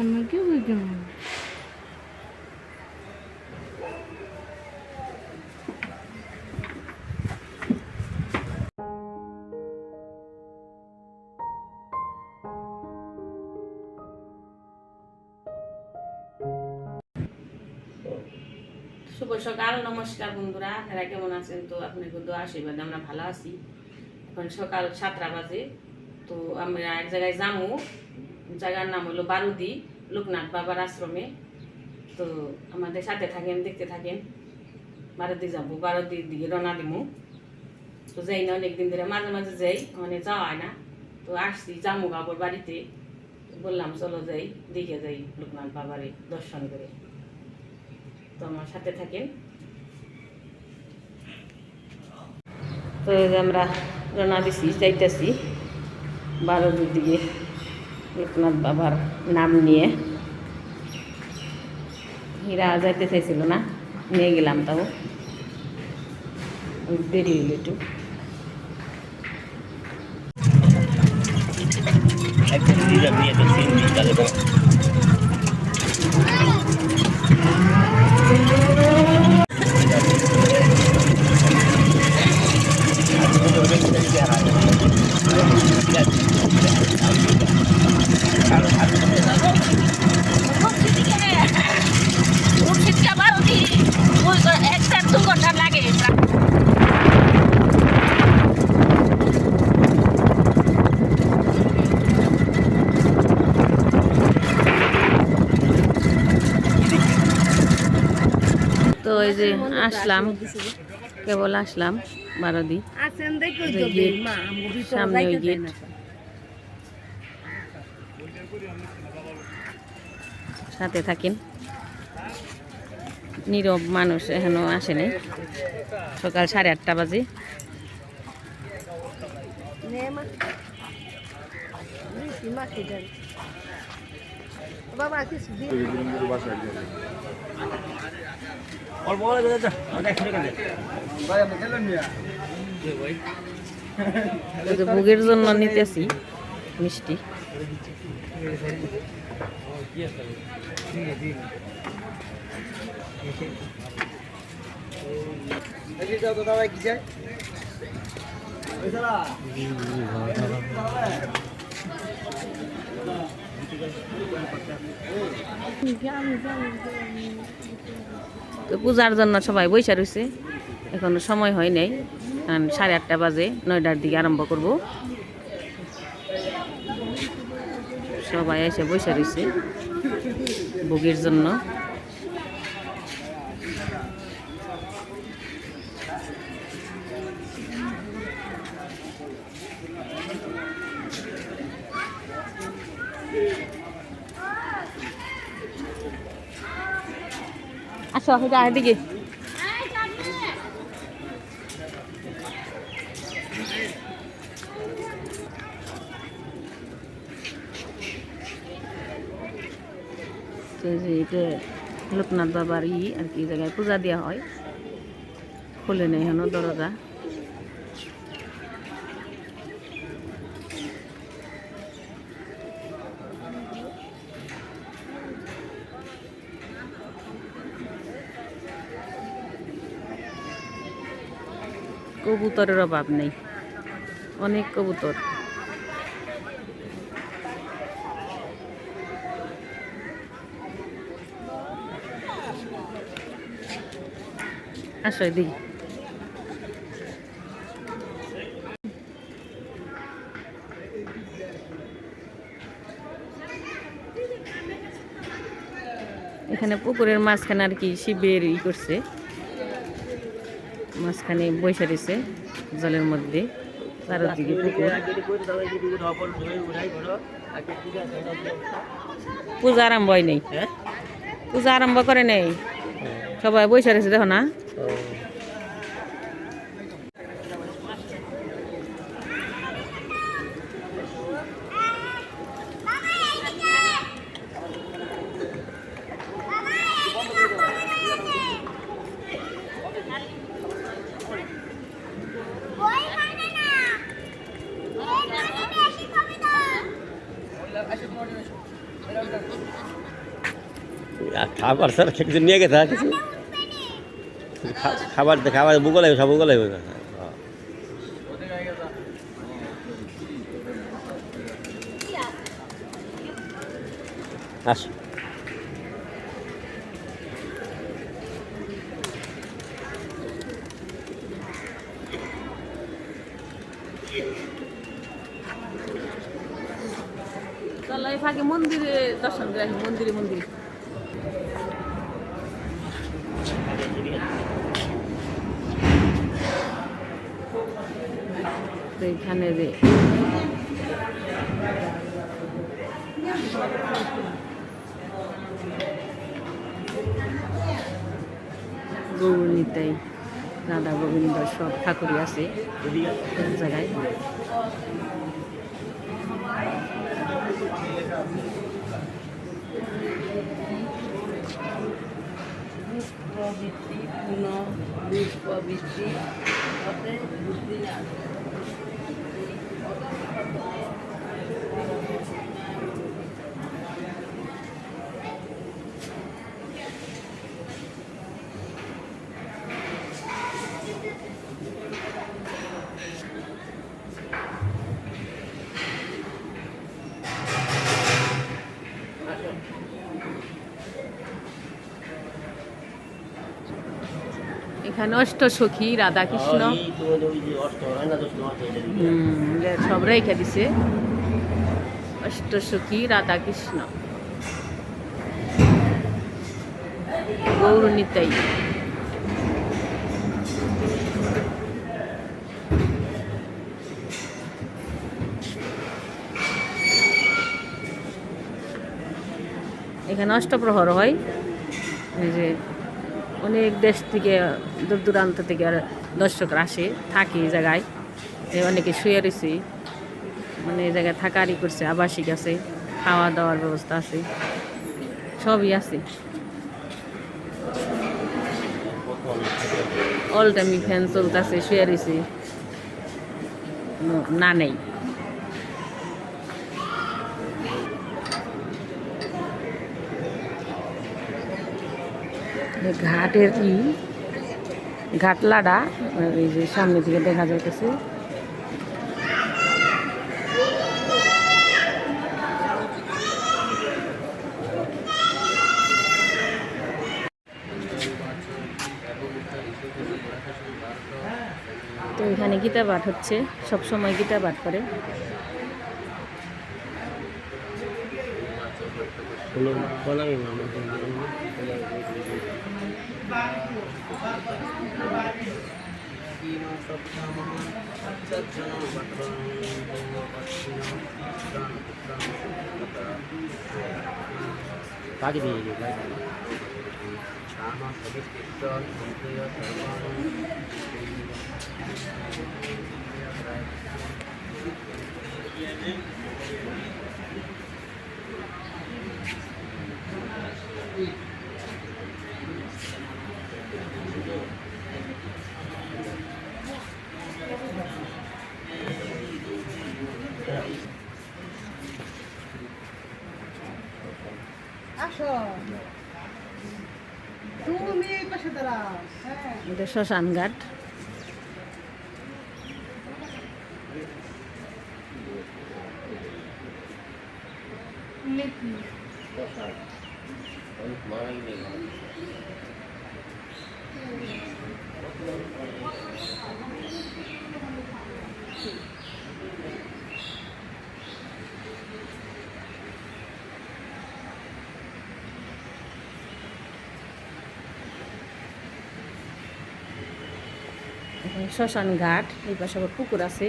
অন্য কেউ বুঝতে শুভ সকাল, নমস্কার বন্ধুরা। আপনারা কেমন আছেন? তো আপনার কিন্তু আশীর্বাদ আমরা ভালো আছি। এখন সকাল সাতটা বাজে, তো আমরা এক জায়গায় যাব। জায়গার নাম হলো বারুদি, লোকনাথ বাবার আশ্রমে। তো আমাদের সাথে থাকেন, দেখতে থাকেন। বারুদি যাব বারুদির দিকে রওনা দিমু। তো যাই না, অনেকদিন ধরে মাঝে মাঝে যাই মানে যাওয়া হয় না। তো আসছি জামু বাবার বাড়িতে। বললাম, চলো যাই, দেখে যাই লোকনাথ বাবারে দর্শন করে। তো আমার সাথে থাকেন। তো আমরা রওনা দিছি, যাইতেছি বারোদের দিকে। লোকনাথ বাবার নাম নিয়ে। হীরা যাইতে চাইছিল না নিয়ে গেলাম তাও। দেরি হইল একটু। একদম নিজে নিয়ে তো সিন নিকালে বা তো এই যে আসলাম কেবল আসলাম বারোদি। সামনে ওই গেট। সাথে থাকেন। নীরব মানুষ এখনও আসেনি সকাল সাড়ে আটটা বাজে। বাবা কিছু দিন অল্প করে দে যা অনেক শুনে গেলে ওই যে ভোগের জন্য নিতেছি মিষ্টি। তো পূজার জন্য সবাই বৈশা রয়েছে এখনও সময় হয় নাই, কারণ সাড়ে আটটা বাজে, নয়টার দিকে আরম্ভ করব। সবাই এসে বৈশা রয়েছে ভোগের জন্য। যে এটা লোকনাথ বাবার ই আর কি জায়গায় পূজা দেওয়া হয়। খুলে নেই হেন দরজা। কবুতরের অভাব নেই। অনেক কবুতর। আসো এদিকে। এখানে পুকুরের মাঝখানে আর কি শিবের ই করছে। মাঝখানে বৈশা রয়েছে জলের মধ্যে। চারদিকে পূজা আরম্ভ হয় নেই। হ্যাঁ? পূজা আরম্ভ করে নেই। সবাই বৈশা রয়েছে দেখো না। খাবার স্যার কিছু নিয়ে গেছে কিছু? খাবার খাবার বুকো লাগবে সব বুকো লাগবে আস। মন্দিরে দর্শন মন্দিরে মন্দিরে। তো এইখানে রে গৌরনীতাই রাধা গোবিন্দ সব ঠাকুরই আছে জায়গায়। প্রবৃত্তি পুনঃ প্রবৃত্তি হতে বুদ্ধি না এখানে অষ্ট সখী রাধা কৃষ্ণ এই তোমাদের ওই যে অষ্ট হয় না দশটা অষ্ট এটা দিবে। হুম, এরা সব রেখে দিছে। অষ্ট সখী রাধা কৃষ্ণ গৌর নিতাই। এখানে অষ্টপ্রহর হয়। এই যে অনেক দেশ থেকে, দূর দূরান্ত থেকে আর আসে, থাকে এই জায়গায়। অনেকে শুয়ে রয়েছে। মানে এই জায়গায় থাকারই করছে, আবাসিক আছে খাওয়া দাওয়ার ব্যবস্থা আছে। সবই আছে। অল টাইমই ফ্যান চলতেছে, শুয়ে রয়েছে। না নেই। ঘাটের ই ঘাটলাডা এই যে সামনে দিকে দেখা যাইতেছে। তো এখানে গীতা পাঠ হচ্ছে সব সময় গীতা পাঠ করে। কোনো বানাবি না আমার কাকে দিয়ে গেছে আসো তুমি এই পাশে দাঁড়াও হ্যাঁ এটা শ্মশান ঘাট লিখি এখানে শ্মশান ঘাট এই পাশে আবার পুকুর আছে।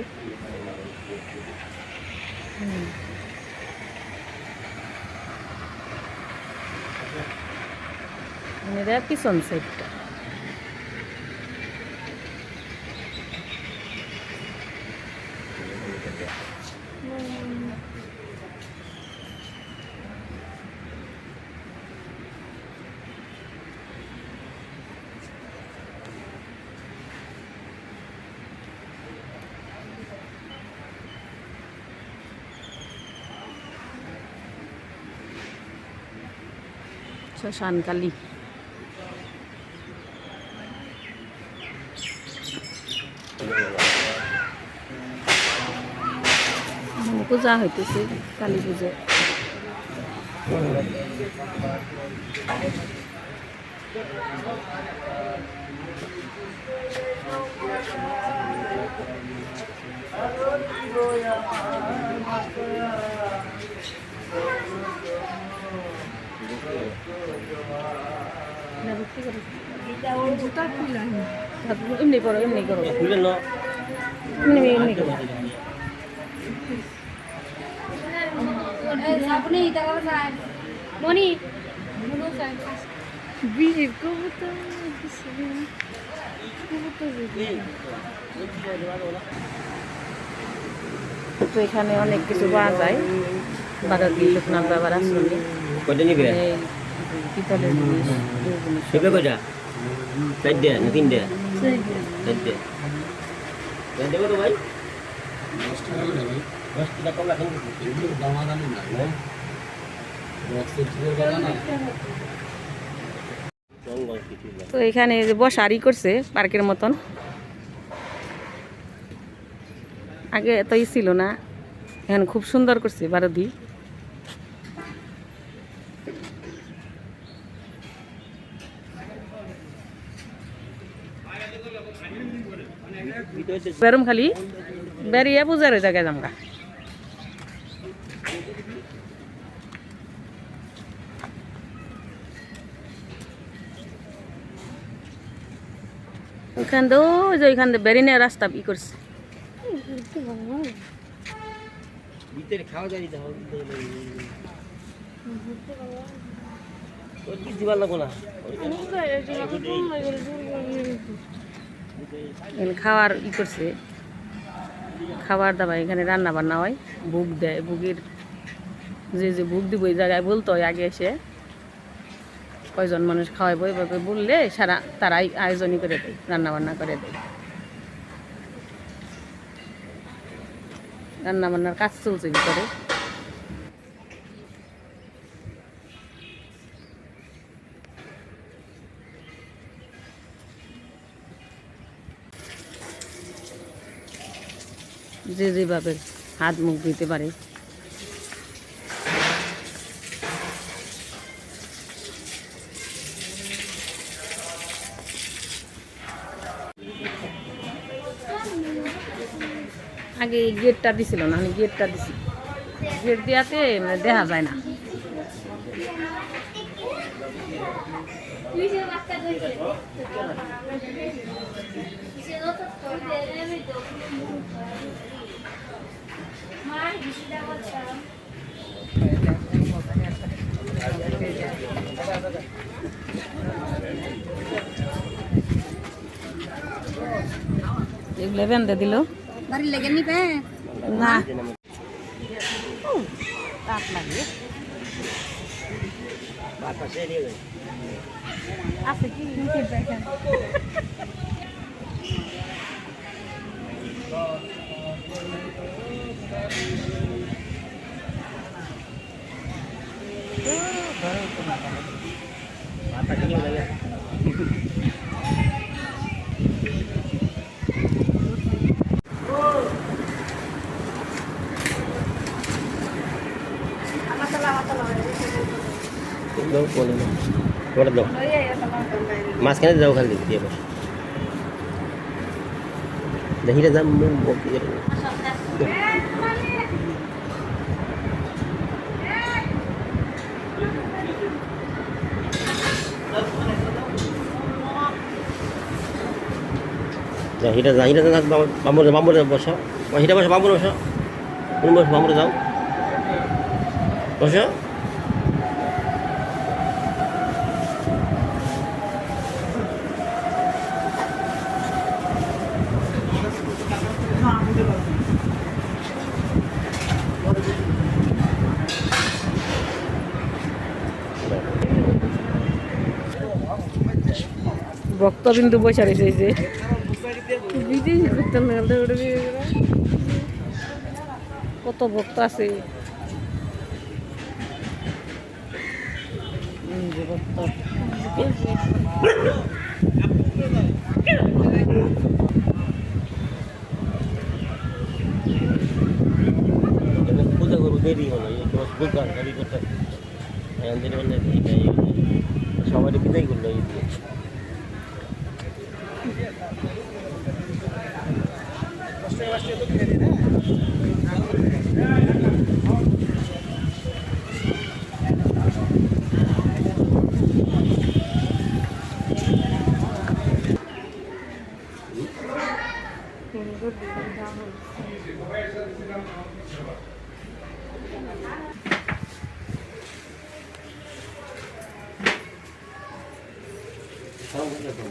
মানে পিছন সাইডটা শ্মশানকালী পূজা হইতেছে কালী পুজো এমনি করো এমনি করো তো এখানে অনেক কিছু পাওয়া যায়। বাগাতি লোকনাথ বাবার আশ্রমে কয়টা নিবে এই পিতলের জিনিস এই সেবে কয়টা চারটে না তিনটে? চারটে। দেবো তো ভাই? দশ টাকা কম রাখেন জঙ্গল কিছু না। তো এখানে যে বসারি করছে পার্কের মতন। আগে এতই ছিল না এখন খুব সুন্দর করছে বারদি। বেরম খালি বেরিয়ে পূজার জায়গায় যামগা। ওইখান দিয়ে ওই যে ওইখান বেরিয়ে রাস্তা ই করছে। ভিতরে খাওয়া যায় ভালো লাগবো না। এখানে খাওয়ার ই করছে। খাবার দাবার, এখানে রান্না বান্না হয়। বুক দেয় বুকের যে যে বুক দিব ওই জায়গায় বলতো আগে এসে কয়জন মানুষ খাওয়াইবো, এভাবে বললে সারা তারাই আয়োজনই করে দেয় রান্না বান্না করে দেয়। রান্না বান্নার কাজ চলছে ভিতরে। যে যেভাবে হাত মুখ দিতে পারে। আগে গেটটা দিছিল না গেটটা দিছি। গেট দিয়াতে মানে দেখা যায় না। এগুলো বেঁধে দিল। বাড়ি লেগে নিবে? না। তাপ লাগে বাতাসে নিয়ে যায় আছে কি? বাতাসে নিয়ে যায় দাও দাও। ওটা মাঝখানে দাও খালি, দিয়ে বস। দেখি রে যাম বকি জাহিরা জাহিরা বামুর বামুর বসো। হিটা বসো বামুর বসো। তুমি বসো বামুরে বসো। ভক্তবিন্দু বসে রয়েছে এই যে। ভক্ত। কত ভক্ত আছে। পূজা সবাই বিদায় করল এই দিয়ে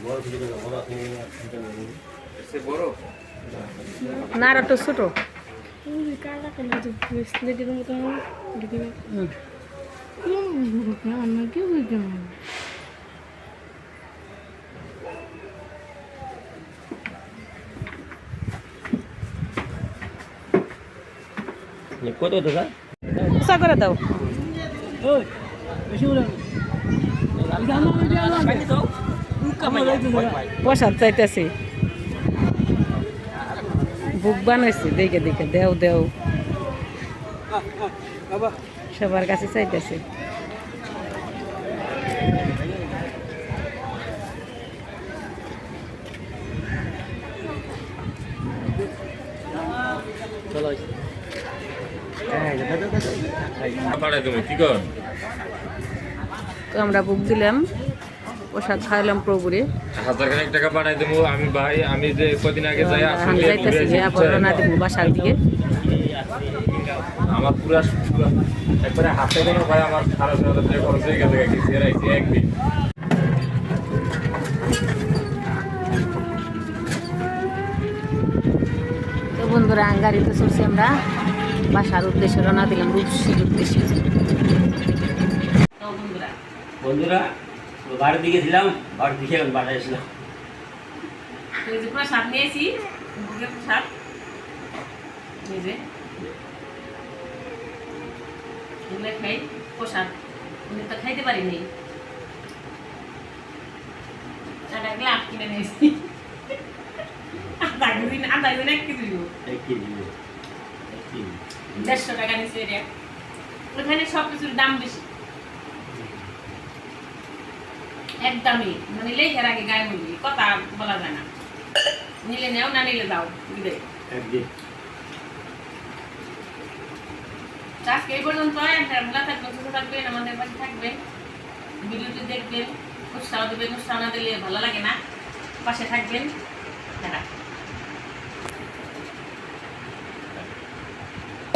বড় কিছু বড় বড় একটু ছোটো। কত কত উষা করে দাও। প্রসাদ চাইতেছি। বুক বানাইছি, দেখে দেখে, দেও দেও। সবার কাছে চাইতেছি। আমরা বুক দিলাম, প্রসাদ খাইলাম প্রভুরে। হাজার খানেক টাকা পাঠাই দেবো। আমি ভাই আমি যে কদিন আগে যাই আবার বাসার দিকে। আমার পুরা একবারে হাতে কোনো ভাই আমার সারা সারা খরচ হয়ে গেছে একদিন তো বন্ধুরা গাড়িতে চলছি আমরা। বাসার উদ্দেশ্যে রওনা দিলাম রূপসীর উদ্দেশ্যে। বন্ধুরা বন্ধুরা বাড়ির দিকে ছিলাম বাড়ির দিকে প্রসাদ নিয়েছি প্রসাদ এই এগুলো খাই প্রসাদ তো খাইতে গ্লাস কিনে নিয়েছি আধা আধা এক কেজি দেড়শো টাকা নিচ্ছে ওখানে সব কিছুর দাম বেশি। একদমই মানে লেখার আগে গায়ে মুরগি কথা বলা যায় না। নিলে নেও না নিলে দাও দিবে। আজকে এই পর্যন্ত ভালো থাকবেন সুস্থ থাকবেন আমাদের পাশে থাকবেন ভিডিওটি দেখবেন উৎসাহ দেবেন উৎসাহ না দিলে ভালো লাগে না। পাশে থাকবেন।